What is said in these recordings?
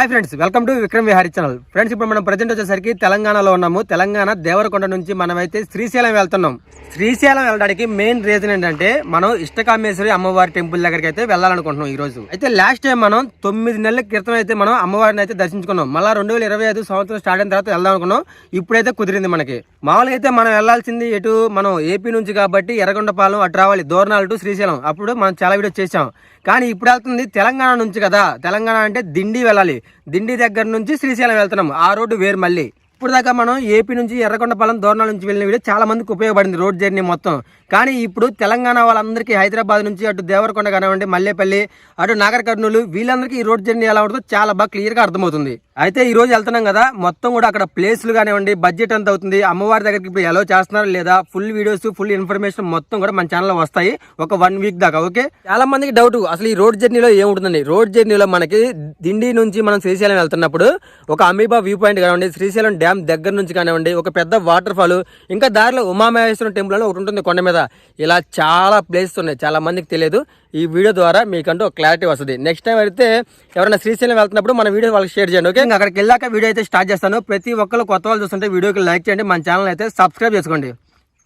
Hi friends welcome to Vikram Vihari channel friends ఇప్పుడు మనం present వచ్చేసరికి తెలంగాణలో ఉన్నాము. తెలంగాణ దేవరకొండ నుంచి మనమైతే శ్రీశైలం వెళ్తున్నాం. శ్రీశైలం వెళ్ళడానికి మెయిన్ రీజన్ ఏంటంటే మనం ఇష్టకామేశ్వరి అమ్మవారి టెంపుల్ దగ్గరికి అయితే వెళ్ళాలనుకుంటున్నాం ఈ రోజు అయితే లాస్ట్ టైం మనం తొమ్మిది నెలల క్రితం అయితే మనం అమ్మవారిని అయితే దర్శించుకున్నాం. మళ్ళీ రెండు వేల ఇరవై ఐదు సంవత్సరం స్టార్ట్ అయిన తర్వాత వెళ్దాం అనుకున్నాం. ఇప్పుడైతే కుదిరింది మనకి. మామూలుగా అయితే మనం వెళ్ళాల్సింది ఎటు మనం ఏపీ నుంచి కాబట్టి ఎర్రగొండపాలెం అటు రావాలి దూరణాలు టు శ్రీశైలం. అప్పుడు మనం చాలా వీడియో చేసాం కానీ ఇప్పుడు వెళ్తుంది తెలంగాణ నుంచి కదా. తెలంగాణ అంటే దిండి వెళ్ళాలి. దిండి దగ్గర నుంచి శ్రీశైలం వెళ్తున్నాం ఆ రోడ్డు వేరు మళ్ళీ ఇప్పుడు దాకా మనం ఏపీ నుంచి ఎర్రకొండపాలెం దూరణాల నుంచి వెళ్ళిన వీడియో చాలా మందికి ఉపయోగపడింది రోడ్ జర్నీ మొత్తం. కానీ ఇప్పుడు తెలంగాణ వాళ్ళందరికీ హైదరాబాద్ నుంచి అటు దేవరకొండ కానివ్వండి మల్లేపల్లి అటు నాగర్ కర్నూలు వీళ్ళందరికీ ఈ రోడ్ జర్నీ ఎలా ఉంటుందో చాలా బాగా క్లియర్గా అర్థమవుతుంది. అయితే ఈ రోజు వెళ్తున్నాం కదా మొత్తం కూడా అక్కడ ప్లేస్లు కానివ్వండి బడ్జెట్ ఎంత అవుతుంది అమ్మవారి దగ్గరికి ఇప్పుడు ఎలా చేస్తున్నారు లేదా ఫుల్ వీడియోస్ ఫుల్ ఇన్ఫర్మేషన్ మొత్తం కూడా మన ఛానల్లో వస్తాయి ఒక వన్ వీక్ దాకా ఓకే? చాలా మందికి డౌట్ అసలు ఈ రోడ్ జర్నీలో ఏముంటుందండి రోడ్ జర్నీలో మనకి దిండి నుంచి మనం శ్రీశైలం వెళ్తున్నప్పుడు ఒక అమీబా వ్యూ పాయింట్ కానివ్వండి శ్రీశైలం డ్యామ్ దగ్గర నుంచి కానివ్వండి ఒక పెద్ద వాటర్ ఫాల్ ఇంకా దారిలో ఉమామహేశ్వరం టెంపుల్ అని ఒకటి ఉంటుంది కొండ మీద. ఇలా చాలా ప్లేసెస్ ఉన్నాయి చాలా మందికి తెలియదు. ఈ వీడియో ద్వారా మీకంటూ క్లారిటీ వస్తుంది. నెక్స్ట్ టైం అయితే ఎవరైనా శ్రీశైలం వెళ్తున్నప్పుడు మన వీడియో వాళ్ళకి షేర్ చేయండి ఓకే ఇంకా అక్కడికి వెళ్ళాక వీడియో అయితే స్టార్ట్ చేస్తాను. ప్రతి ఒక్కరు కొత్త వాళ్ళు చూస్తుంటే వీడియోకి లైక్ చేయండి. మన ఛానల్ అయితే సబ్స్క్రైబ్ చేసుకోండి.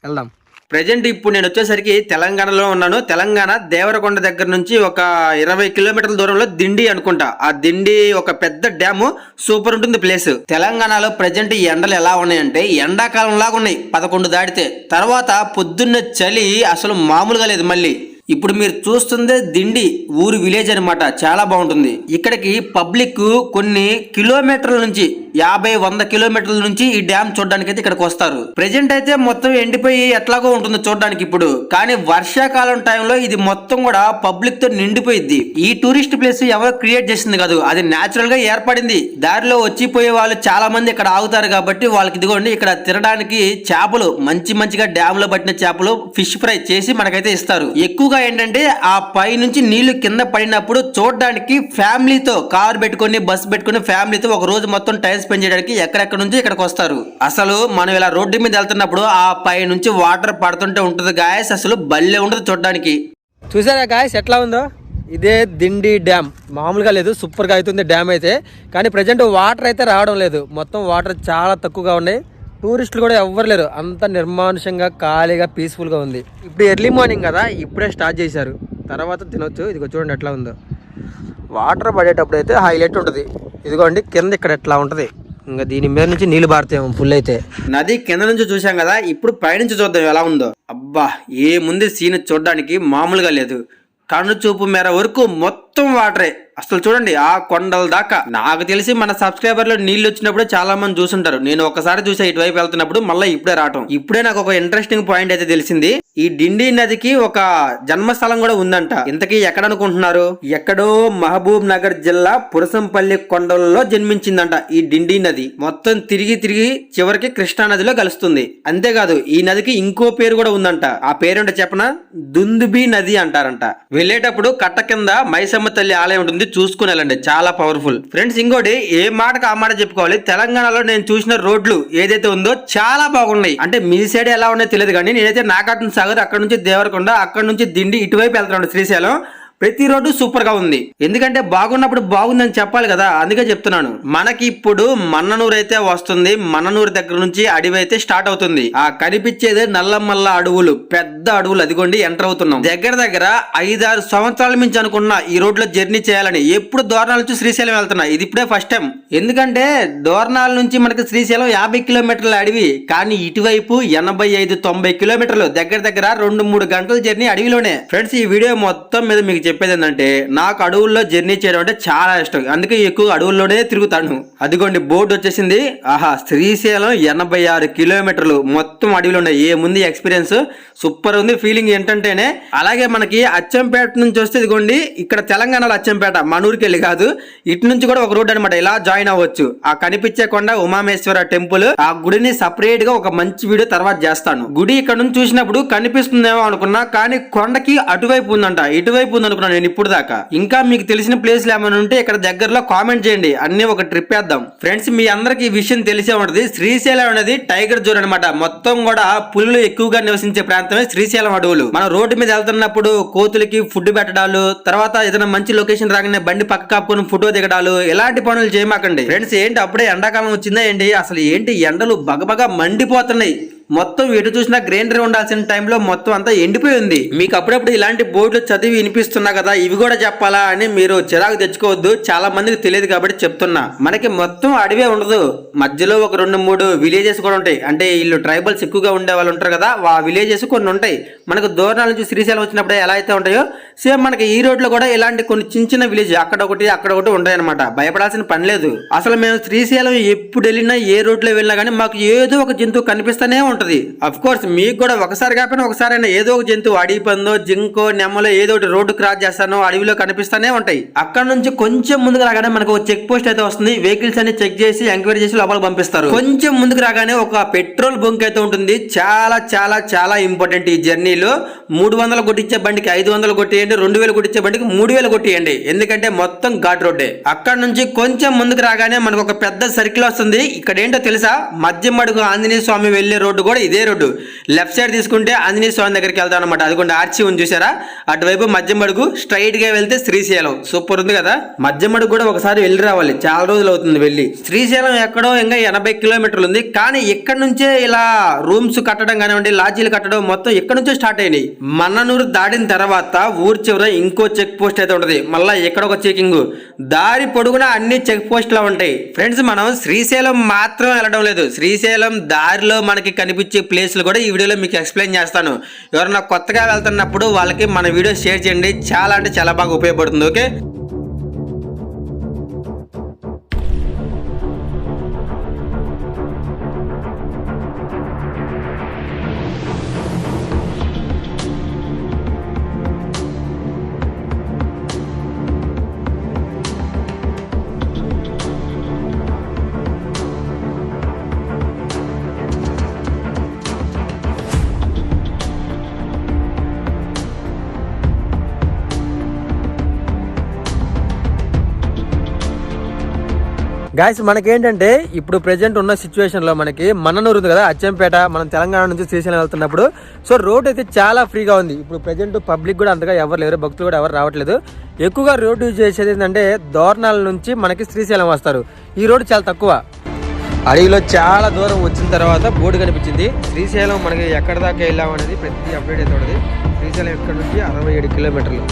వెళ్దాం. ప్రజెంట్ ఇప్పుడు నేను వచ్చేసరికి తెలంగాణలో ఉన్నాను. తెలంగాణ దేవరకొండ దగ్గర నుంచి ఒక ఇరవై కిలోమీటర్ల దూరంలో దిండి అనుకుంటా. ఆ దిండి ఒక పెద్ద డ్యాము సూపర్ ఉంటుంది ప్లేస్. తెలంగాణలో ప్రజెంట్ ఎండలు ఎలా ఉన్నాయంటే ఎండాకాలం లాగా ఉన్నాయి పదకొండు దాటితే. తర్వాత పొద్దున్న చలి అసలు మామూలుగా లేదు మళ్ళీ. ఇప్పుడు మీరు చూస్తుందే దిండి ఊరు విలేజ్ అనమాట చాలా బాగుంటుంది. ఇక్కడికి పబ్లిక్ కొన్ని కిలోమీటర్ల నుంచి యాభై వంద కిలోమీటర్ల నుంచి ఈ డ్యామ్ చూడడానికి అయితే ఇక్కడికి వస్తారు. ప్రెజెంట్ అయితే మొత్తం ఎండిపోయి ఎట్లాగో ఉంటుంది చూడడానికి ఇప్పుడు. కానీ వర్షాకాలం టైంలో ఇది మొత్తం కూడా పబ్లిక్తో నిండిపోయింది ఈ టూరిస్ట్ ప్లేస్ ఎవరు క్రియేట్ చేసింది కాదు. అది న్యాచురల్గా ఏర్పడింది. దారిలో వచ్చి పోయే వాళ్ళు చాలా మంది ఇక్కడ ఆగుతారు కాబట్టి వాళ్ళకి ఇదిగోండి ఇక్కడ తినడానికి చేపలు మంచి మంచిగా డ్యామ్లో పట్టిన చేపలు ఫిష్ ఫ్రై చేసి మనకైతే ఇస్తారు. ఎక్కువగా ఏంటంటే ఆ పై నుంచి నీళ్ళు కింద పడినప్పుడు చూడడానికి ఫ్యామిలీతో కార్ పెట్టుకొని బస్సు పెట్టుకొని ఫ్యామిలీతో ఒక రోజు మొత్తం టైం స్పెండ్ చేయడానికి ఎక్కడెక్కడ నుంచి ఇక్కడికి వస్తారు. అసలు మనం ఇలా రోడ్డు మీద వెళ్తున్నప్పుడు ఆ పై నుంచి వాటర్ పడుతుంటే ఉంటుంది గాయస్ అసలు బల్లే ఉంటుంది చూడడానికి. చూసారా గాయస్ ఎట్లా ఉందో? ఇదే దిండి డ్యామ్. మామూలుగా లేదు సూపర్గా అవుతుంది డ్యామ్ అయితే. కానీ ప్రజెంట్ వాటర్ అయితే రావడం లేదు. మొత్తం వాటర్ చాలా తక్కువగా ఉన్నాయి. టూరిస్టులు కూడా ఎవ్వరు లేరు. అంత నిర్మానుషంగా ఖాళీగా పీస్ఫుల్గా ఉంది. ఇప్పుడు ఎర్లీ మార్నింగ్ కదా ఇప్పుడే స్టార్ట్ చేశారు. తర్వాత తినొచ్చు. ఇదిగో చూడండి ఎట్లా ఉందో. వాటర్ పడేటప్పుడు అయితే హైలైట్ ఉంటుంది. ఇదిగోండి కింద ఇక్కడ ఎట్లా ఉంటుంది. ఇంకా దీని మీద నుంచి నీళ్ళు పారుతాయేమో ఫుల్ అయితే. నది కింద నుంచి చూసాం కదా ఇప్పుడు పైనుంచి చూద్దాం ఎలా ఉందో. అబ్బా ఏముంది సీన్ చూడడానికి మామూలుగా లేదు. కన్ను చూపు మేర వరకు మొత్తం మొత్తం వాటరే. అసలు చూడండి ఆ కొండల దాకా. నాకు తెలిసి మన సబ్స్క్రైబర్లు నీళ్ళు వచ్చినప్పుడు చాలా మంది చూసుంటారు. నేను ఒకసారి చూసా ఇటువైపు వెళ్తున్నప్పుడు మళ్ళీ ఇప్పుడే రావటం. ఇప్పుడే నాకు ఒక ఇంట్రెస్టింగ్ పాయింట్ అయితే తెలిసింది. ఈ డిండి నదికి ఒక జన్మస్థలం కూడా ఉందంట. ఇంతకీ ఎక్కడ అనుకుంటున్నారు ఎక్కడో మహబూబ్ నగర్ జిల్లా పురసంపల్లి కొండలలో జన్మించిందంట ఈ డిండి నది. మొత్తం తిరిగి తిరిగి చివరికి కృష్ణా నదిలో కలుస్తుంది. అంతేకాదు ఈ నదికి ఇంకో పేరు కూడా ఉందంట. ఆ పేరేంటో చెప్పనా? దుందుబి నది అంటారంట. వెళ్ళేటప్పుడు కట్ట కింద మైసమ్మ తల్లి ఆలయం ఉంటుంది చూసుకుని వెళ్ళండి. చాలా పవర్ఫుల్ ఫ్రెండ్స్ ఇంకోటి ఏ మాటకు ఆ మాట చెప్పుకోవాలి? తెలంగాణలో నేను చూసిన రోడ్లు ఏదైతే ఉందో చాలా బాగున్నాయి. అంటే మీ సైడ్ ఎలా ఉన్నాయో తెలియదు కానీ నేనైతే నాగార్జున సాగర్ అక్కడ నుంచి దేవరకొండ అక్కడ నుంచి దిండి ఇటువైపు వెళ్తున్నాను శ్రీశైలం. ప్రతి రోడ్డు సూపర్గా ఉంది. ఎందుకంటే బాగున్నప్పుడు బాగుందని చెప్పాలి కదా అందుకే చెప్తున్నాను. మనకి ఇప్పుడు మన్ననూరు అయితే వస్తుంది మన్ననూరు దగ్గర నుంచి అడవి అయితే స్టార్ట్ అవుతుంది. ఆ కనిపించేదే నల్లమల్ల అడవులు పెద్ద అడవులు అదిగోండి ఎంటర్ అవుతున్నాం. దగ్గర దగ్గర ఐదారు సంవత్సరాల నుంచి అనుకున్న ఈ రోడ్లో జర్నీ చేయాలని ఎప్పుడు దోరణాల నుంచి శ్రీశైలం వెళ్తున్నా ఇది ఇప్పుడే ఫస్ట్ టైం. ఎందుకంటే దోరణాల నుంచి మనకి శ్రీశైలం యాభై కిలోమీటర్ల అడవి కానీ ఇటువైపు ఎనభై ఐదు తొంభై కిలోమీటర్లు దగ్గర దగ్గర రెండు మూడు గంటల జర్నీ అడవిలోనే. ఫ్రెండ్స్ ఈ వీడియో మొత్తం మీద మీకు చెప్పేది ఏంటంటే నాకు అడవుల్లో జర్నీ చేయడం అంటే చాలా ఇష్టం. అందుకే ఎక్కువ అడవుల్లోనే తిరుగుతాను. అదిగోండి బోర్డు వచ్చేసింది. ఆహా శ్రీశైలం ఎనభై ఆరు కిలోమీటర్లు. మొత్తం అడవిలో ఉన్నాయి. ఏముంది ఎక్స్పీరియన్స్? సూపర్ ఉంది. ఫీలింగ్ ఏంటంటేనే అలాగే మనకి అచ్చంపేట నుంచి వస్తే ఇదిగోండి ఇక్కడ తెలంగాణలో అచ్చంపేట. మనూరికి వెళ్ళి కాదు ఇటు నుంచి కూడా ఒక రోడ్ అనమాట ఇలా జాయిన్ అవ్వచ్చు. ఆ కనిపించే కొండ ఉమామేశ్వర టెంపుల్. ఆ గుడిని సపరేట్గా ఒక మంచి వీడియో తర్వాత చేస్తాను. గుడి ఇక్కడ నుంచి చూసినప్పుడు కనిపిస్తుందేమో అనుకున్నా కానీ కొండకి అటువైపు ఉందంట. ఇటువైపు ఉందనుకో అనుకున్నాను నేను ఇప్పుడు దాకా. ఇంకా మీకు తెలిసిన ప్లేస్లు ఏమైనా ఉంటే ఇక్కడ దగ్గరలో కామెంట్ చేయండి. అన్ని ఒక ట్రిప్ వేద్దాం. ఫ్రెండ్స్ మీ అందరికి ఈ విషయం తెలిసే ఉంటుంది. శ్రీశైలం అనేది టైగర్ జోన్ అనమాట మొత్తం కూడా పులులు ఎక్కువగా నివసించే ప్రాంతమే శ్రీశైలం అడవులు. మనం రోడ్డు మీద వెళ్తున్నప్పుడు కోతులకి ఫుడ్ పెట్టడాలు తర్వాత ఏదైనా మంచి లొకేషన్ రాగానే బండి పక్క కాపుకొని ఫోటో దిగడాలు ఇలాంటి పనులు చేయమాకండి. ఫ్రెండ్స్ ఏంటి అప్పుడే ఎండాకాలం వచ్చిందా ఏంటి? అసలు ఏంటి ఎండలు బగబగా మండిపోతున్నాయి. మొత్తం ఎటు చూసినా గ్రైండర్ ఉండాల్సిన టైంలో మొత్తం అంతా ఎండిపోయి ఉంది. మీకు అప్పుడప్పుడు ఇలాంటి బోర్డులు చదివి వినిపిస్తున్నా కదా ఇవి కూడా చెప్పాలా అని మీరు చిరాకు తెచ్చుకోవద్దు. చాలా మందికి తెలియదు కాబట్టి చెప్తున్నా. మనకి మొత్తం అడవే ఉండదు. మధ్యలో ఒక రెండు మూడు విలేజెస్ కూడా ఉంటాయి. అంటే వీళ్ళు ట్రైబల్స్ ఎక్కువగా ఉండే వాళ్ళు ఉంటారు కదా ఆ విలేజెస్ కొన్ని ఉంటాయి. మనకు దూరాల నుంచి శ్రీశైలం వచ్చినప్పుడు ఎలా అయితే ఉంటాయో సేమ్ మనకి ఈ రోడ్లో కూడా ఇలాంటి కొన్ని చిన్న చిన్న విలేజ్ అక్కడ ఒకటి అక్కడ ఒకటి ఉంటాయి అనమాట భయపడాల్సిన పని లేదు. అసలు మేము శ్రీశైలం ఎప్పుడు వెళ్ళినా ఏ రోడ్లో వెళ్ళినా కానీ మాకు ఏదో ఒక జంతువు కనిపిస్తూనే ఉంటది అఫ్ కోర్స్ మీకు కూడా ఒకసారి కాకపోయినా ఒకసారైనా ఏదో ఒక జంతువు అడవి పందో జింకో నెమ్మలో ఏదో ఒకటి రోడ్డు క్రాస్ చేస్తానో అడవిలో కనిపిస్తూనే ఉంటాయి. అక్కడ నుంచి కొంచెం ముందుకు రాగానే మనకు చెక్ పోస్ట్ అయితే వస్తుంది. వెహికల్స్ అన్ని చెక్ చేసి ఎంక్వైరీ చేసి లోపలికి పంపిస్తారు. కొంచెం ముందుకు రాగానే ఒక పెట్రోల్ బంక్ అయితే ఉంటుంది. చాలా చాలా చాలా ఇంపార్టెంట్ ఈ జర్నీలో మూడు వందలు కొట్టించే బండికి ఐదు వందలు కొట్టేయండి. రెండు వేలు కొట్టించే బండికి మూడు వేలు కొట్టేయండి. ఎందుకంటే మొత్తం ఘాట్ రోడ్డే. అక్కడ నుంచి కొంచెం ముందుకు రాగానే మనకు ఒక పెద్ద సర్కిల్ వస్తుంది. ఇక్కడ ఏంటో తెలుసా? మధ్య మడుగు ఆంజనేయ స్వామి వెళ్ళే రోడ్డు కూడా ఇదే రోడ్డు. లెఫ్ట్ సైడ్ తీసుకుంటే ఆంజనేయ స్వామి దగ్గరికి వెళ్తాం అనమాట అదిగోండి ఆర్చి ఉంది చూసారా? అటువైపు మధ్య అడుగు స్ట్రైట్గా వెళ్తే శ్రీశైలం. సూపర్ ఉంది కదా? మద్యం అడుగు కూడా ఒకసారి వెళ్ళి రావాలి. చాలా రోజులు అవుతుంది వెళ్ళి. శ్రీశైలం ఎక్కడో ఇంకా ఎనభై కిలోమీటర్లు ఉంది. కానీ ఇక్కడ నుంచే ఇలా రూమ్స్ కట్టడం కానివ్వండి లాడ్జీలు కట్టడం మొత్తం ఇక్కడ నుంచే స్టార్ట్ అయినాయి. మన్ననూరు దాటిన తర్వాత ఊరు చివర ఇంకో చెక్ పోస్ట్ అయితే ఉంటుంది. మళ్ళీ ఎక్కడ ఒక చెకింగ్. దారి పొడుగునా అన్ని చెక్ పోస్టులు ఉంటాయి. ఫ్రెండ్స్ మనం శ్రీశైలం మాత్రం వెళ్ళడం లేదు. శ్రీశైలం దారిలో మనకి కనిపించే ప్లేస్లు కూడా ఈ వీడియోలో మీకు ఎక్స్ప్లెయిన్ చేస్తాను. ఎవరైనా కొత్తగా వెళ్తున్నప్పుడు వాళ్ళకి మన వీడియో షేర్ చేయండి. చాలా అంటే చాలా బాగా ఉపయోగపడుతుంది ఓకే గాయస్ మనకేంటంటే ఇప్పుడు ప్రజెంట్ ఉన్న సిచ్యువేషన్లో మనకి మన్ననూరు ఉంది కదా అచ్చంపేట మనం తెలంగాణ నుంచి శ్రీశైలం వెళ్తున్నప్పుడు. సో రోడ్ అయితే చాలా ఫ్రీగా ఉంది. ఇప్పుడు ప్రెజెంట్ పబ్లిక్ కూడా అంతగా ఎవరు లేరు భక్తులు కూడా ఎవరు రావట్లేదు. ఎక్కువగా రోడ్డు యూజ్ చేసేది ఏంటంటే దోర్నాల నుంచి మనకి శ్రీశైలం వస్తారు. ఈ రోడ్డు చాలా తక్కువ. అడవిలో చాలా దూరం వచ్చిన తర్వాత బోర్డు కనిపించింది. శ్రీశైలం మనకి ఎక్కడ దాకా వెళ్ళాం అనేది ప్రతి అప్డేట్ అయితే ఉంటుంది. శ్రీశైలం ఎక్కడి నుంచి? అరవై ఏడు కిలోమీటర్లు.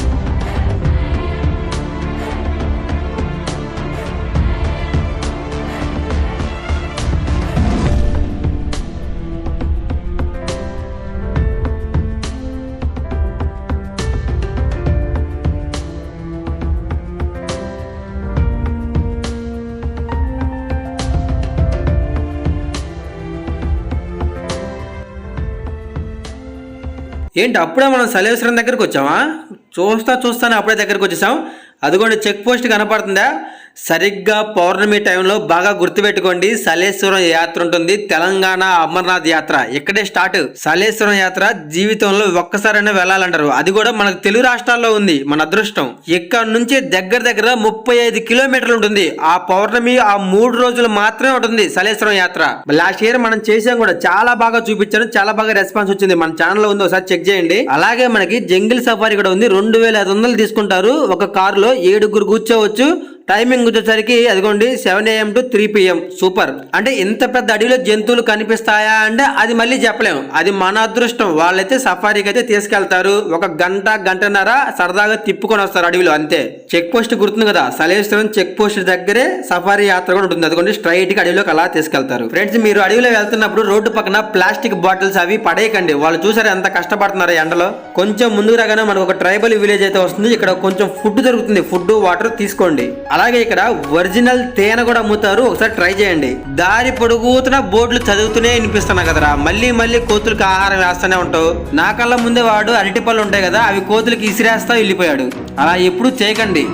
ఏంటి అప్పుడే మనం సలేశ్వరం దగ్గరకు వచ్చామా? చూస్తా చూస్తానే అప్పుడే దగ్గరకు వచ్చేసాం. అదిగోండి చెక్ పోస్ట్ కనపడుతుందా? సరిగ్గా పౌర్ణమి టైంలో బాగా గుర్తుపెట్టుకోండి. సలేశ్వరం యాత్ర ఉంటుంది. తెలంగాణ అమర్నాథ్ యాత్ర. ఇక్కడే స్టార్ట్. సలేశ్వరం యాత్ర జీవితంలో ఒక్కసారైనా వెళ్ళాలంటారు. అది కూడా మనకు తెలుగు రాష్ట్రాల్లో ఉంది. మన అదృష్టం. ఇక్కడ నుంచి దగ్గర దగ్గర ముప్పై ఐదు కిలోమీటర్లు ఉంటుంది. ఆ పౌర్ణమి ఆ మూడు రోజులు మాత్రమే ఉంటుంది సలేశ్వరం యాత్ర. లాస్ట్ ఇయర్ మనం చేసాం కూడా. చాలా బాగా చూపించాను చాలా బాగా రెస్పాన్స్ వచ్చింది. మన ఛానల్లో ఉంది. ఒకసారి చెక్ చేయండి. అలాగే మనకి జంగిల్ సఫారీ కూడా ఉంది. రెండు వేల ఐదు వందలు తీసుకుంటారు. ఒక కారులో ఏడుగురు కూర్చోవచ్చు. టైమింగ్ వచ్చేసరికి అదిగోండి seven AM to three PM. Super. అంటే ఇంత పెద్ద అడవిలో జంతువులు కనిపిస్తాయా అంటే అది మళ్ళీ చెప్పలేము అది మన అదృష్టం. వాళ్ళైతే సఫారీకి అయితే తీసుకెళ్తారు. ఒక గంట గంటన్నర సరదాగా తిప్పుకొని వస్తారు అడవిలో. అంతే. చెక్ పోస్ట్ గుర్తుంది కదా. సలేశ్వరం చెక్ పోస్ట్ దగ్గరే సఫారీ యాత్ర కూడా ఉంటుంది. అదిగోండి స్ట్రైట్గా అడవిలోకి అలా తీసుకెళ్తారు. ఫ్రెండ్స్ మీరు అడవిలో వెళ్తున్నప్పుడు రోడ్డు పక్కన ప్లాస్టిక్ బాటిల్స్ అవి పడేయకండి. వాళ్ళు చూసారు ఎంత కష్టపడుతున్నారు ఎండలో? కొంచెం ముందుకు రాగానే మనకు ఒక ట్రైబల్ విలేజ్ అయితే వస్తుంది. ఇక్కడ కొంచెం ఫుడ్ దొరుకుతుంది. ఫుడ్ వాటర్ తీసుకోండి. అలా అలాగే ఇక్కడ ఒరిజినల్ తేనె కూడా అమ్ముతారు. ఒకసారి ట్రై చేయండి. దారి పొడుగుతున్న బోర్డులు చదువుతూనే వినిపిస్తున్నా కదరా. మళ్ళీ మళ్ళీ కోతులకు ఆహారం వేస్తూనే ఉంటావు. నా కళ్ళ ముందే వాడు అరటి పళ్ళు ఉంటాయి కదా అవి కోతులకి ఇసిరేస్తా వెళ్ళిపోయాడు. అలా ఎప్పుడు చేయకండి.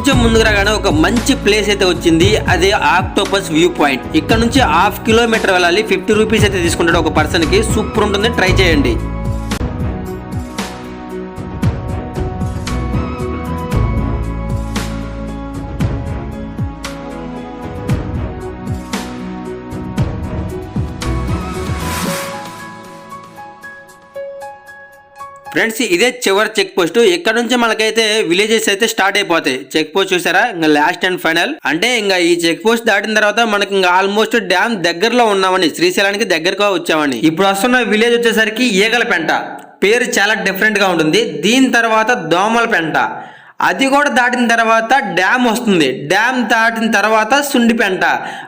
కొంచెం ముందుకు రాగానే ఒక మంచి ప్లేస్ అయితే వచ్చింది. అదే ఆక్టోపస్ వ్యూ పాయింట్. ఇక్కడ నుంచి హాఫ్ కిలోమీటర్ వెళ్ళాలి. ఫిఫ్టీ రూపీస్ అయితే తీసుకుంటాడు ఒక పర్సన్కి. సూపర్ ఉంటుంది. ట్రై చేయండి. ఫ్రెండ్స్ ఇదే చివరి చెక్ పోస్ట్ ఇక్కడ నుంచి మనకైతే విలేజెస్ అయితే స్టార్ట్ అయిపోతాయి. చెక్ పోస్ట్ చూసారా? ఇంకా లాస్ట్ అండ్ ఫైనల్ అంటే ఇంకా ఈ చెక్ పోస్ట్ దాటిన తర్వాత మనకి ఇంకా ఆల్మోస్ట్ డ్యామ్ దగ్గరలో ఉన్నామని శ్రీశైలానికి దగ్గరగా వచ్చామని. ఇప్పుడు వస్తున్న విలేజ్ వచ్చేసరికి ఈగల పెంట పేరు చాలా డిఫరెంట్గా ఉంటుంది. దీని తర్వాత దోమల పెంట అది కూడా దాటిన తర్వాత డ్యామ్ వస్తుంది. డ్యామ్ దాటిన తర్వాత సుండి పెంట.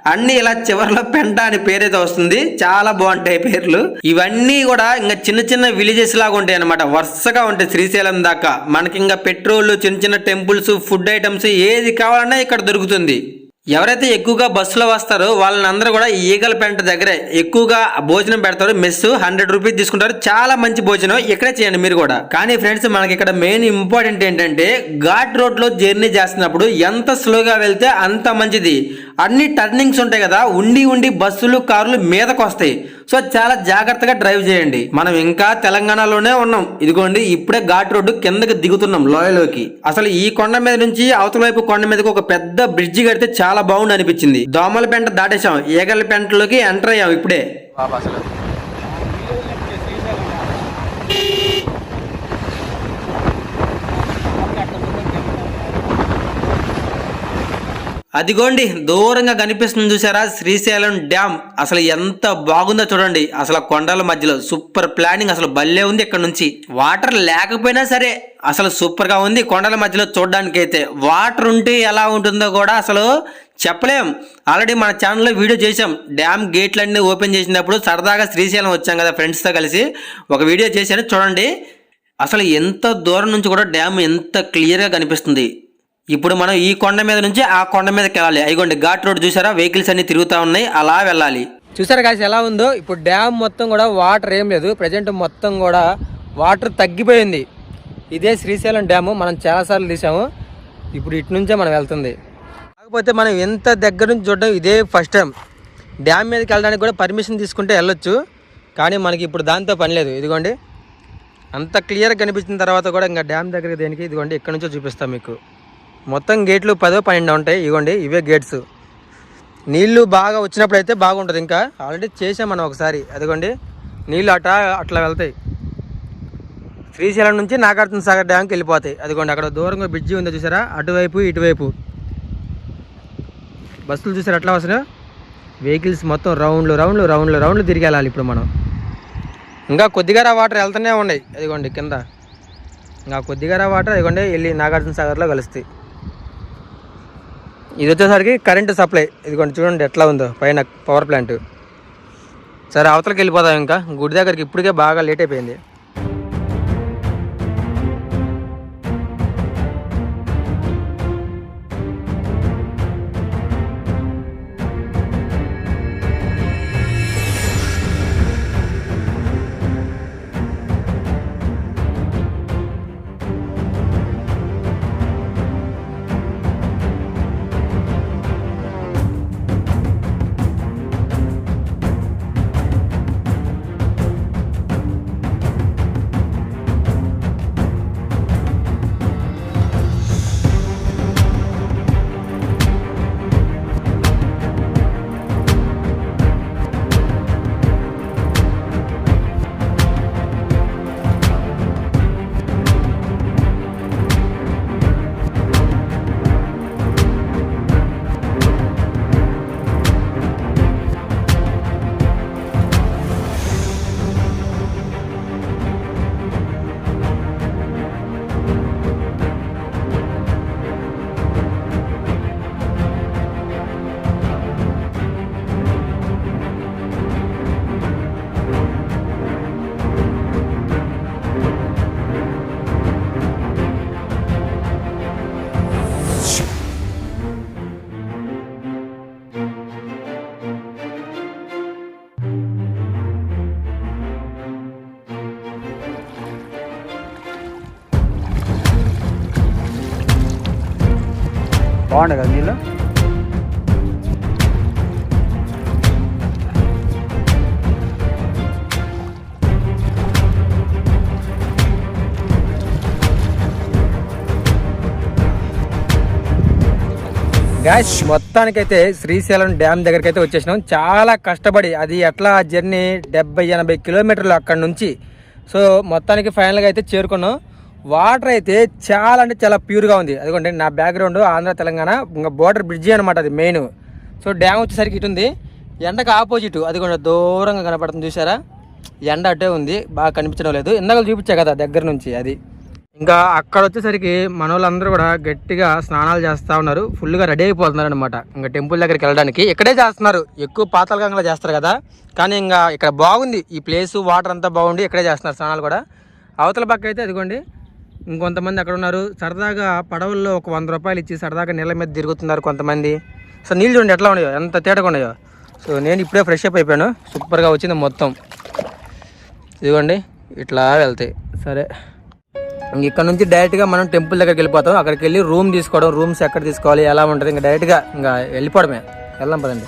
అన్ని ఇలా చివరిలో పెంట అని పేరైతే వస్తుంది. చాలా బాగుంటాయి పేర్లు. ఇవన్నీ కూడా ఇంకా చిన్న చిన్న విలేజెస్ లాగా ఉంటాయి అనమాట వరుసగా ఉంటాయి శ్రీశైలం దాకా. మనకి ఇంకా పెట్రోల్ చిన్న చిన్న టెంపుల్స్ ఫుడ్ ఐటమ్స్ ఏది కావాలన్నా ఇక్కడ దొరుకుతుంది. ఎవరైతే ఎక్కువగా బస్సులో వస్తారో వాళ్ళని అందరూ కూడా ఈగల పెంట దగ్గరే ఎక్కువగా భోజనం పెడతారు. మెస్ హండ్రెడ్ రూపీస్ తీసుకుంటారు. చాలా మంచి భోజనం ఇక్కడే చేయండి మీరు కూడా. కానీ ఫ్రెండ్స్ మనకి ఇక్కడ మెయిన్ ఇంపార్టెంట్ ఏంటంటే ఘాట్ రోడ్లో జర్నీ చేస్తున్నప్పుడు ఎంత స్లోగా వెళ్తే అంత మంచిది. అన్ని టర్నింగ్స్ ఉంటాయి కదా ఉండి ఉండి బస్సులు కార్లు మీదకు వస్తాయి సో చాలా జాగ్రత్తగా డ్రైవ్ చేయండి. మనం ఇంకా తెలంగాణలోనే ఉన్నాం. ఇదిగోండి ఇప్పుడే ఘాట్ రోడ్డు కిందకి దిగుతున్నాం లోయలోకి. అసలు ఈ కొండ మీద నుంచి అవతల వైపు కొండ మీదకి ఒక పెద్ద బ్రిడ్జి కడితే చాలా బాగుంది అనిపించింది. దోమల పెంట దాటేశాం. ఈగల పెంటలోకి ఎంటర్ అయ్యాం ఇప్పుడే. అదిగోండి దూరంగా కనిపిస్తుంది చూసారా శ్రీశైలం డ్యామ్. అసలు ఎంత బాగుందో చూడండి. అసలు కొండల మధ్యలో సూపర్ ప్లానింగ్ అసలు భలే ఉంది ఇక్కడ నుంచి. వాటర్ లేకపోయినా సరే అసలు సూపర్గా ఉంది. కొండల మధ్యలో చూడడానికి అయితే వాటర్ ఉంటే ఎలా ఉంటుందో కూడా అసలు చెప్పలేం. ఆల్రెడీ మన ఛానల్లో వీడియో చేసాం డ్యామ్ గేట్లన్నీ ఓపెన్ చేసినప్పుడు సరదాగా శ్రీశైలం వచ్చాం కదా ఫ్రెండ్స్తో కలిసి. ఒక వీడియో చేశాను చూడండి. అసలు ఎంత దూరం నుంచి కూడా డ్యామ్ ఎంత క్లియర్గా కనిపిస్తుంది. ఇప్పుడు మనం ఈ కొండ మీద నుంచి ఆ కొండ మీదకి వెళ్ళాలి. అయిగోండి ఘాట్ రోడ్ చూసారా? వెహికల్స్ అన్ని తిరుగుతూ ఉన్నాయి అలా వెళ్ళాలి. చూసారా కాసి ఎలా ఉందో? ఇప్పుడు డ్యామ్ మొత్తం కూడా వాటర్ ఏం లేదు. ప్రజెంట్ మొత్తం కూడా వాటర్ తగ్గిపోయింది. ఇదే శ్రీశైలం డ్యాము మనం చాలాసార్లు తీసాము. ఇప్పుడు ఇటు నుంచే మనం వెళ్తుంది. కాకపోతే మనం ఎంత దగ్గర నుంచి చూడడం ఇదే ఫస్ట్ టైం డ్యామ్ మీదకి వెళ్ళడానికి కూడా పర్మిషన్ తీసుకుంటే వెళ్ళొచ్చు. కానీ మనకి ఇప్పుడు దాంతో పని లేదు. ఇదిగోండి. అంత క్లియర్గా కనిపించిన తర్వాత కూడా ఇంకా డ్యామ్ దగ్గర దేనికి? ఇదిగోండి ఇక్కడ నుంచో చూపిస్తాం మీకు. మొత్తం గేట్లు పదో పన్నెండు ఉంటాయి. ఇవ్వండి ఇవే గేట్స్. నీళ్ళు బాగా వచ్చినప్పుడు అయితే బాగుంటుంది ఇంకా. ఆల్రెడీ చేసాం మనం ఒకసారి. అదిగోండి నీళ్ళు అట అట్లా వెళ్తాయి. శ్రీశైలం నుంచి నాగార్జున సాగర్ డ్యామ్కి వెళ్ళిపోతాయి. అదిగోండి అక్కడ దూరంగా బ్రిడ్జి ఉందో చూసారా? అటువైపు ఇటువైపు. బస్సులు చూసారు ఎట్లా వస్తున్నాయో? వెహికల్స్ మొత్తం రౌండ్లు రౌండ్లు రౌండ్లు రౌండ్లు తిరిగి వెళ్ళాలి ఇప్పుడు మనం. ఇంకా కొద్దిగా వాటర్ వెళ్తూనే ఉన్నాయి. అదిగోండి కింద. ఇంకా కొద్దిగా వాటర్ అదిగోండి వెళ్ళి నాగార్జున సాగర్లో కలుస్తాయి. ఇది వచ్చేసరికి కరెంటు సప్లై ఇదిగోండి చూడండి ఎట్లా ఉందో పైన పవర్ ప్లాంట్ సరే అవతలకి వెళ్ళిపోదాం ఇంకా. గుడి దగ్గరికి ఇప్పటికే బాగా లేట్ అయిపోయింది. బాగుండే కదా నీళ్ళు? గాయస్ మొత్తానికైతే శ్రీశైలం డ్యామ్ దగ్గరికి అయితే వచ్చేసినాం. చాలా కష్టపడి అది ఎట్లా జర్నీ డెబ్బై ఎనభై కిలోమీటర్లు అక్కడ నుంచి. సో మొత్తానికి ఫైనల్గా అయితే చేరుకున్నాం. వాటర్ అయితే చాలా అంటే చాలా ప్యూర్గా ఉంది. అదిగోండి నా బ్యాక్గ్రౌండ్ ఆంధ్ర తెలంగాణ ఇంకా బోర్డర్ బ్రిడ్జి అనమాట అది మెయిన్. సో డ్యామ్ వచ్చేసరికి ఇటు ఉంది. ఎండకు ఆపోజిట్ అదిగోండి దూరంగా కనపడుతుంది చూసారా ఎండ అటే ఉంది బాగా కనిపించడం లేదు. ఇందాక చూపించా కదా దగ్గర నుంచి అది. ఇంకా అక్కడ వచ్చేసరికి మనోళ్ళందరూ కూడా గట్టిగా స్నానాలు చేస్తూ ఉన్నారు. ఫుల్గా రెడీ అయిపోతున్నారు అనమాట ఇంకా టెంపుల్ దగ్గరికి వెళ్ళడానికి. ఇక్కడే చేస్తున్నారు. ఎక్కువ పాతాళగంగలో చేస్తారు కదా. కానీ ఇంకా ఇక్కడ బాగుంది. ఈ ప్లేస్ వాటర్ అంతా బాగుండి ఇక్కడే చేస్తున్నారు స్నానాలు కూడా. అవతల పక్క అయితే అదిగోండి ఇంకొంతమంది అక్కడ ఉన్నారు సరదాగా పడవల్లో ఒక వంద రూపాయలు ఇచ్చి సరదాగా నీళ్ళ మీద తిరుగుతున్నారు కొంతమంది. సో నీళ్ళు చూడండి ఎట్లా ఉన్నాయో ఎంత తేటగా ఉన్నాయో. సో నేను ఇప్పుడే ఫ్రెష్ అప్ అయిపోయాను. సూపర్గా వచ్చింది మొత్తం. ఇదిగోండి ఇట్లా వెళ్తాయి సరే. ఇక్కడ నుంచి డైరెక్ట్గా మనం టెంపుల్ దగ్గరికి వెళ్ళిపోతాం. అక్కడికి వెళ్ళి రూమ్ తీసుకోవడం రూమ్స్ ఎక్కడ తీసుకోవాలి ఎలా ఉంటుంది ఇంకా డైరెక్ట్గా ఇంకా వెళ్ళిపోవడమే. వెళ్దాం పదండి.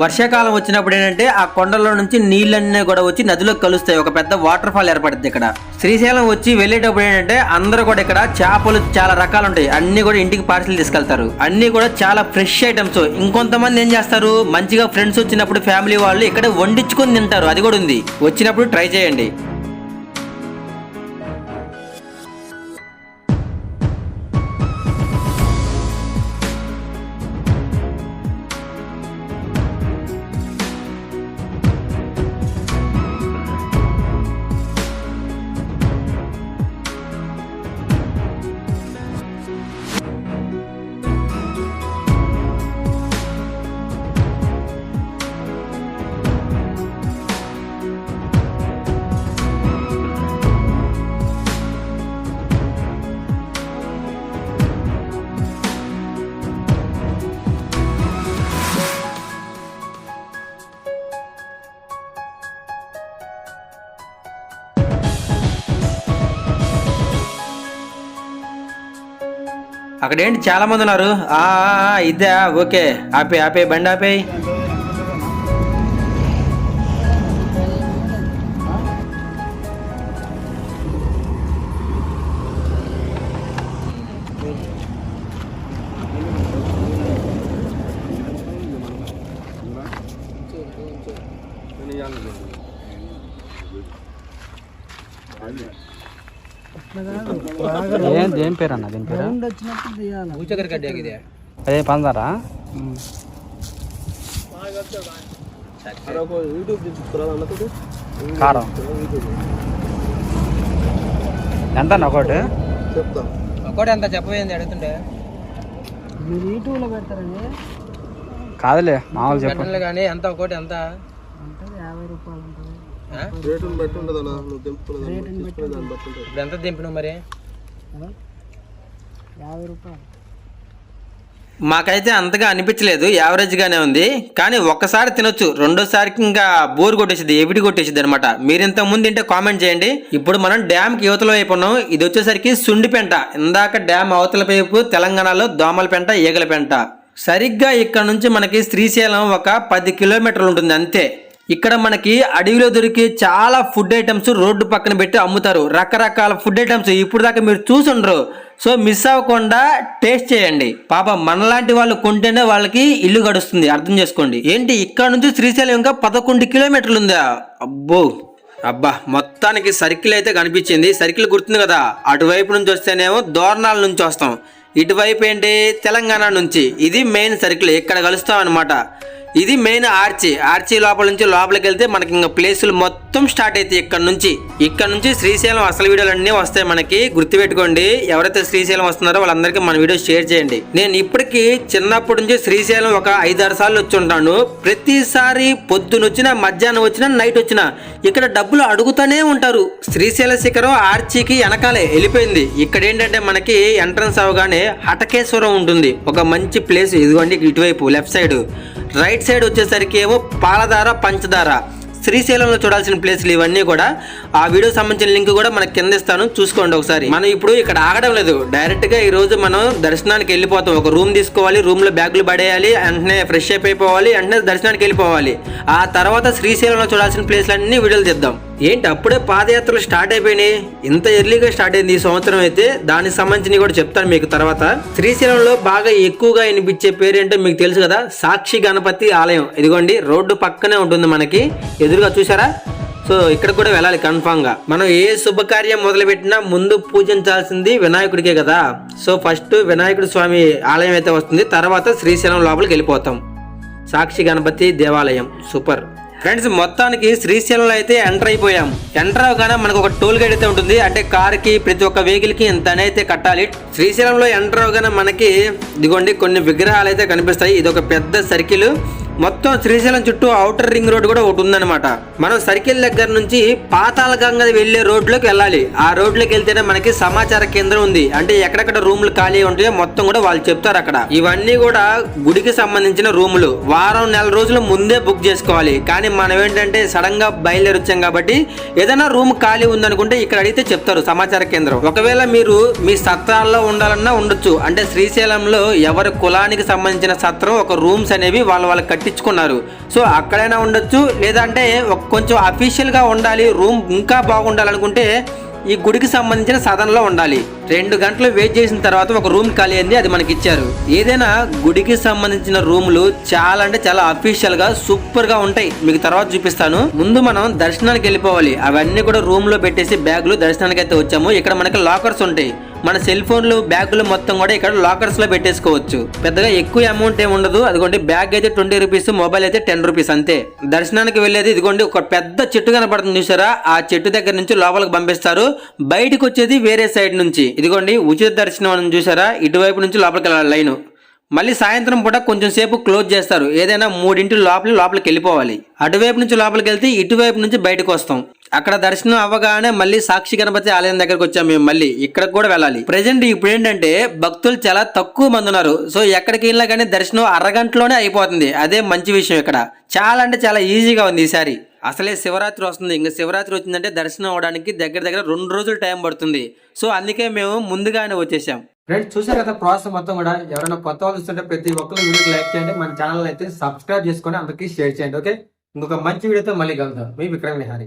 వర్షాకాలం వచ్చినప్పుడు ఏంటంటే ఆ కొండలో నుంచి నీళ్ళన్నీ కూడా వచ్చి నదిలోకి కలుస్తాయి. ఒక పెద్ద వాటర్ ఫాల్ ఏర్పడుతుంది ఇక్కడ. శ్రీశైలం వచ్చి వెళ్ళేటప్పుడు ఏంటంటే అందరూ కూడా ఇక్కడ చేపలు చాలా రకాలు ఉంటాయి. అన్ని కూడా ఇంటికి పార్సిల్ తీసుకెళ్తారు. అన్ని కూడా చాలా ఫ్రెష్ ఐటమ్స్ ఇంకొంతమంది ఏం చేస్తారు? మంచిగా ఫ్రెండ్స్ వచ్చినప్పుడు ఫ్యామిలీ వాళ్ళు ఇక్కడ వండించుకొని తింటారు. అది కూడా ఉంది. వచ్చినప్పుడు ట్రై చేయండి. అక్కడ ఏంటి చాలా మంది ఉన్నారు? ఆ ఆ, ఆ, ఓకే. ఆపే ఆపే బండి ఆపే ఏం దేని పేరు? అన్న దేని పేరు ఊచకర గడ్డి ఆగిదే. అదే పందారా కారం. ఎంత అన్న ఒకటి? ఒకటి అంత చెప్పబోయింది అడుగుతుంటే కాదులే మామూలు చెప్పు. పెట్టనులే కానీ ఎంత ఒకటి ఎంత? ఆ? ఇప్పుడు ఎంత దింపినావు మరి? మాకైతే అంతగా అనిపించలేదు యావరేజ్గానే ఉంది. కానీ ఒక్కసారి తినొచ్చు. రెండోసారికి ఇంకా బోర్ కొట్టేసింది ఎవిడి కొట్టేసింది అనమాట మీరు ఇంత ముందు తింటే కామెంట్ చేయండి. ఇప్పుడు మనం డ్యామ్కి యువతలో అయిపోయినాం వైపు ఉన్నాం. ఇది వచ్చేసరికి సుండిపెంట ఇందాక డ్యామ్ అవతల వైపు తెలంగాణలో దోమల పెంట ఈగల పెంట. సరిగ్గా ఇక్కడ నుంచి మనకి శ్రీశైలం ఒక పది కిలోమీటర్లు ఉంటుంది అంతే. ఇక్కడ మనకి అడవిలో దొరికే చాలా ఫుడ్ ఐటమ్స్ రోడ్డు పక్కన పెట్టి అమ్ముతారు. రకరకాల ఫుడ్ ఐటమ్స్ ఇప్పుడు దాకా మీరు చూసుండ్రు సో మిస్ అవ్వకుండా టేస్ట్ చేయండి. పాప మనలాంటి వాళ్ళు కొంటేనే వాళ్ళకి ఇల్లు గడుస్తుంది. అర్థం చేసుకోండి. ఏంటి? ఇక్కడ నుంచి శ్రీశైలం ఇంకా పదకొండు కిలోమీటర్లు ఉందా? అబ్బో! అబ్బా! మొత్తానికి సర్కిల్ అయితే కనిపించింది. సర్కిల్ గుర్తుంది కదా? అటువైపు నుంచి వస్తేనేమో దోరణాల నుంచి వస్తాం. ఇటువైపు ఏంటి? తెలంగాణ నుంచి. ఇది మెయిన్ సర్కిల్ ఇక్కడ కలుస్తాం అనమాట ఇది మెయిన్ ఆర్చి ఆర్చి లోపల నుంచి లోపలికి వెళ్తే మనకి ఇంకా ప్లేసులు మొత్తం స్టార్ట్ అవుతాయి ఇక్కడ నుంచి. ఇక్కడ నుంచి శ్రీశైలం అసలు వీడియోలు అన్నీ వస్తాయి మనకి. గుర్తుపెట్టుకోండి. ఎవరైతే శ్రీశైలం వస్తున్నారో వాళ్ళందరికీ మన వీడియో షేర్ చేయండి. నేను ఇప్పటికీ చిన్నప్పటి నుంచి శ్రీశైలం ఒక ఐదారు సార్లు వచ్చి ఉంటాను. ప్రతిసారి పొద్దున వచ్చినా మధ్యాహ్నం వచ్చినా నైట్ వచ్చినా ఇక్కడ డబ్బులు అడుగుతూనే ఉంటారు. శ్రీశైల శిఖరం ఆర్చికి వెనకాలే వెళ్ళిపోయింది. ఇక్కడ ఏంటంటే మనకి ఎంట్రన్స్ అవగానే హటకేశ్వరం ఉంటుంది. ఒక మంచి ప్లేస్ ఇదిగోండి ఇటువైపు లెఫ్ట్ సైడ్ రైట్ సైడ్ వచ్చేసరికి ఏమో పాలధార పంచదార శ్రీశైలంలో చూడాల్సిన ప్లేస్లు ఇవన్నీ కూడా. ఆ వీడియో సంబంధించిన లింక్ కూడా మనకి కింద ఇస్తాను. చూసుకోండి ఒకసారి. మనం ఇప్పుడు ఇక్కడ ఆగడం లేదు. డైరెక్ట్గా ఈ రోజు మనం దర్శనానికి వెళ్ళిపోతాం. ఒక రూమ్ తీసుకోవాలి రూమ్లో బ్యాగులు పడేయాలి వెంటనే ఫ్రెష్ అప్ అయిపోవాలి వెంటనే దర్శనానికి వెళ్ళిపోవాలి. ఆ తర్వాత శ్రీశైలంలో చూడాల్సిన ప్లేస్లన్నీ అన్ని వీడియోలు తీద్దాం. ఏంటి అప్పుడే పాదయాత్రలు స్టార్ట్ అయిపోయినాయి? ఇంత ఎర్లీగా స్టార్ట్ అయింది ఈ సంవత్సరం అయితే. దానికి సంబంధించి కూడా చెప్తాను మీకు తర్వాత. శ్రీశైలంలో బాగా ఎక్కువగా వినిపించే పేరు ఏంటో మీకు తెలుసు కదా? సాక్షి గణపతి ఆలయం. ఇదిగోండి రోడ్డు పక్కనే ఉంటుంది మనకి. ఎదురుగా చూసారా సో ఇక్కడ కూడా వెళ్ళాలి కన్ఫామ్గా. మనం ఏ శుభకార్యం మొదలు పెట్టినా ముందు పూజించాల్సింది వినాయకుడికే కదా. సో ఫస్ట్ వినాయకుడి స్వామి ఆలయం అయితే వస్తుంది తర్వాత శ్రీశైలం లోపలికి వెళ్ళిపోతాం. సాక్షి గణపతి దేవాలయం సూపర్ ఫ్రెండ్స్ మొత్తానికి శ్రీశైలంలో అయితే ఎంటర్ అయిపోయాం. ఎంటర్ అవగానే మనకు ఒక టోల్ గేట్ అయితే ఉంటుంది. అంటే కార్కి ప్రతి ఒక్క వెహికల్కి ఎంత అయితే కట్టాలి. శ్రీశైలంలో ఎంటర్ అవగానే మనకి ఇదిగోండి కొన్ని విగ్రహాలు అయితే కనిపిస్తాయి. ఇది ఒక పెద్ద సర్కిల్ మొత్తం శ్రీశైలం చుట్టూ అవుటర్ రింగ్ రోడ్ కూడా ఒకటి ఉందన్నమాట. మనం సర్కిల్ దగ్గర నుంచి పాతాల గంగ వెళ్ళే రోడ్లోకి వెళ్ళాలి. ఆ రోడ్లోకి వెళ్తేనే మనకి సమాచార కేంద్రం ఉంది. అంటే ఎక్కడెక్కడ రూములు ఖాళీ ఉంటాయో మొత్తం కూడా వాళ్ళు చెప్తారు అక్కడ. ఇవన్నీ కూడా గుడికి సంబంధించిన రూములు. వారం నెల రోజుల ముందే బుక్ చేసుకోవాలి. కానీ మనం ఏంటంటే సడన్గా బయలుదేరి వచ్చాం కాబట్టి ఏదైనా రూమ్ ఖాళీ ఉందనుకుంటే ఇక్కడ అడిగితే చెప్తారు సమాచార కేంద్రం. ఒకవేళ మీరు మీ సత్రాల్లో ఉండాలన్నా ఉండొచ్చు. అంటే శ్రీశైలంలో ఎవరి కులానికి సంబంధించిన సత్రం ఒక రూమ్స్ అనేవి వాళ్ళ వాళ్ళకి కట్టించుకున్నారు సో అక్కడైనా ఉండొచ్చు లేదంటే కొంచెం అఫీషియల్గా ఉండాలి రూమ్ ఇంకా బాగుండాలనుకుంటే ఈ గుడికి సంబంధించిన సాధనలో ఉండాలి. రెండు గంటలు వెయిట్ చేసిన తర్వాత ఒక రూమ్ ఖాళీ అయింది అది మనకి ఇచ్చారు. ఏదైనా గుడికి సంబంధించిన రూములు చాలా అంటే చాలా అఫీషియల్గా సూపర్గా ఉంటాయి. మీకు తర్వాత చూపిస్తాను. ముందు మనం దర్శనానికి వెళ్ళిపోవాలి. అవన్నీ కూడా రూమ్లో పెట్టేసి బ్యాగులు దర్శనానికి అయితే వచ్చాము. ఇక్కడ మనకి లాకర్స్ ఉంటాయి. మన సెల్ ఫోన్లు బ్యాగులు మొత్తం కూడా ఇక్కడ లాకర్స్లో పెట్టేసుకోవచ్చు. పెద్దగా ఎక్కువ అమౌంట్ ఏమి ఉండదు. అదిగోండి బ్యాగ్ అయితే ట్వంటీ రూపీస్ మొబైల్ అయితే టెన్ రూపీస్ అంతే. దర్శనానికి వెళ్ళేది ఇదిగోండి ఒక పెద్ద చెట్టు కనపడుతుంది చూసారా? ఆ చెట్టు దగ్గర నుంచి లోపలికి పంపిస్తారు. బయటకు వచ్చేది వేరే సైడ్ నుంచి. ఇదిగోండి ఉచిత దర్శనం అని చూసారా? ఇటువైపు నుంచి లోపలికి వెళ్ళాలి లైన్. మళ్ళీ సాయంత్రం పూట కొంచెం సేపు క్లోజ్ చేస్తారు. ఏదైనా మూడింటి లోపల లోపలికి వెళ్ళిపోవాలి. అటువైపు నుంచి లోపలికి వెళ్తే ఇటువైపు నుంచి బయటకు వస్తాం. అక్కడ దర్శనం అవ్వగానే మళ్ళీ సాక్షి గణపతి ఆలయం దగ్గరకు వచ్చాం మేము మళ్ళీ. ఇక్కడ కూడా వెళ్ళాలి. ప్రజెంట్ ఇప్పుడు ఏంటంటే భక్తులు చాలా తక్కువ మంది ఉన్నారు. సో ఎక్కడికి వెళ్ళినా కానీ దర్శనం అరగంటలోనే అయిపోతుంది. అదే మంచి విషయం ఇక్కడ. చాలా అంటే చాలా ఈజీగా ఉంది ఈసారి అసలే శివరాత్రి వస్తుంది. ఇంకా శివరాత్రి వచ్చిందంటే దర్శనం అవడానికి దగ్గర దగ్గర రెండు రోజులు టైం పడుతుంది. సో అందుకే మేము ముందుగానే వచ్చేసాం. ఫ్రెండ్స్ చూసారు కదా ప్రాసెస్ మొత్తం కూడా? ఎవరైనా కొత్త వాళ్ళు చూస్తుంటే ప్రతి ఒక్కరు వీడియోకి లైక్ చేయండి. మన ఛానల్ అయితే సబ్స్క్రైబ్ చేసుకొని అందరికీ షేర్ చేయండి ఓకే? ఇంకొక మంచి వీడియోతో మళ్ళీ కలుద్దాం. మీ విక్రమ్ నిహారీ